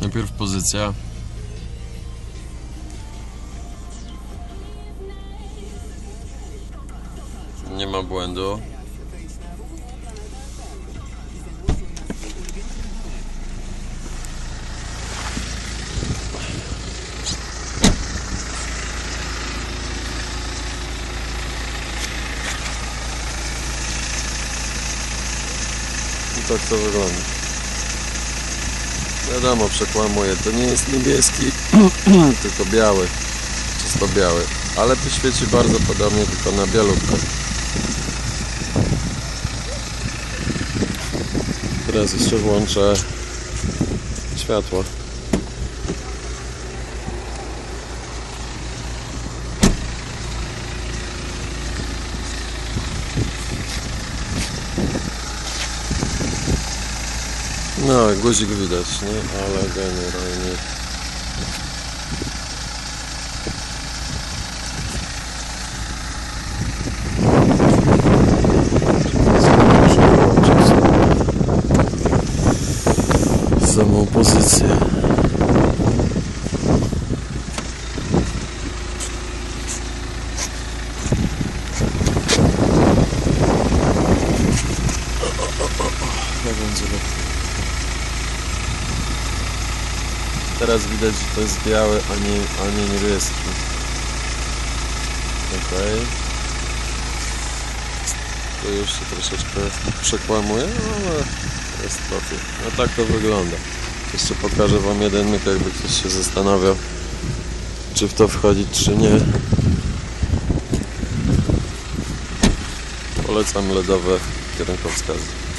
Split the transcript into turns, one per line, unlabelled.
Najpierw pozycja. Nie ma błędu. I tak to wygląda. Wiadomo, przekłamuję. To nie jest niebieski, tylko biały. Czysto biały. Ale to świeci bardzo podobnie, tylko na bielutko. Teraz jeszcze włączę światło. No, guzik widać, nie? Ale generalnie... Samą pozycję. Tak będzie lepiej. Teraz widać, że to jest biały, a nie, a nie niebieski. Okej. To już się troszeczkę przekłamuje, ale jest trochę. No tak to wygląda. Jeszcze pokażę Wam jeden myk, jakby ktoś się zastanawiał, czy w to wchodzić, czy nie. Polecam LEDowe kierunkowskazy.